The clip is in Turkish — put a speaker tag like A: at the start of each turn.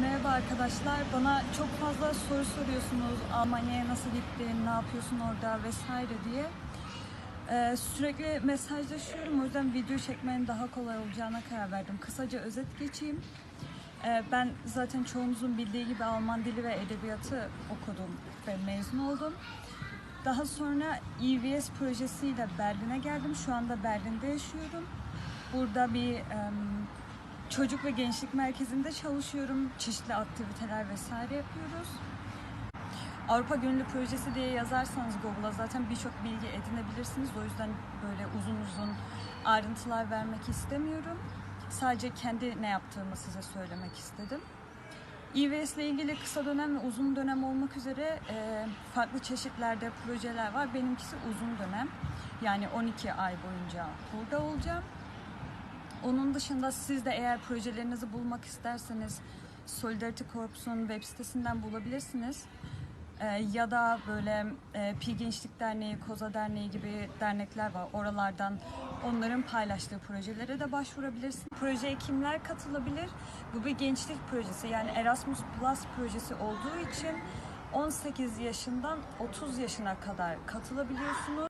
A: Merhaba arkadaşlar. Bana çok fazla soru soruyorsunuz. Almanya'ya nasıl gittin, ne yapıyorsun orada vesaire diye. Ee, sürekli mesajlaşıyorum. O yüzden video çekmenin daha kolay olacağına karar verdim. Kısaca özet geçeyim. Ee, ben zaten çoğunuzun bildiği gibi Alman dili ve edebiyatı okudum ve mezun oldum. Daha sonra EVS projesiyle Berlin'e geldim. Şu anda Berlin'de yaşıyorum. Burada bir em, çocuk ve gençlik merkezinde çalışıyorum. Çeşitli aktiviteler vesaire yapıyoruz. Avrupa Gönüllü Projesi diye yazarsanız Google'a zaten birçok bilgi edinebilirsiniz. O yüzden böyle uzun uzun ayrıntılar vermek istemiyorum. Sadece kendi ne yaptığımı size söylemek istedim. EVS ile ilgili kısa dönem ve uzun dönem olmak üzere e, farklı çeşitlerde projeler var. Benimkisi uzun dönem. Yani 12 ay boyunca burada olacağım. Onun dışında siz de eğer projelerinizi bulmak isterseniz Solidarity Corps'un web sitesinden bulabilirsiniz. Ee, ya da böyle e, Pi Gençlik Derneği, Koza Derneği gibi dernekler var. Oralardan onların paylaştığı projelere de başvurabilirsiniz. Projeye kimler katılabilir? Bu bir gençlik projesi yani Erasmus Plus projesi olduğu için 18 yaşından 30 yaşına kadar katılabiliyorsunuz.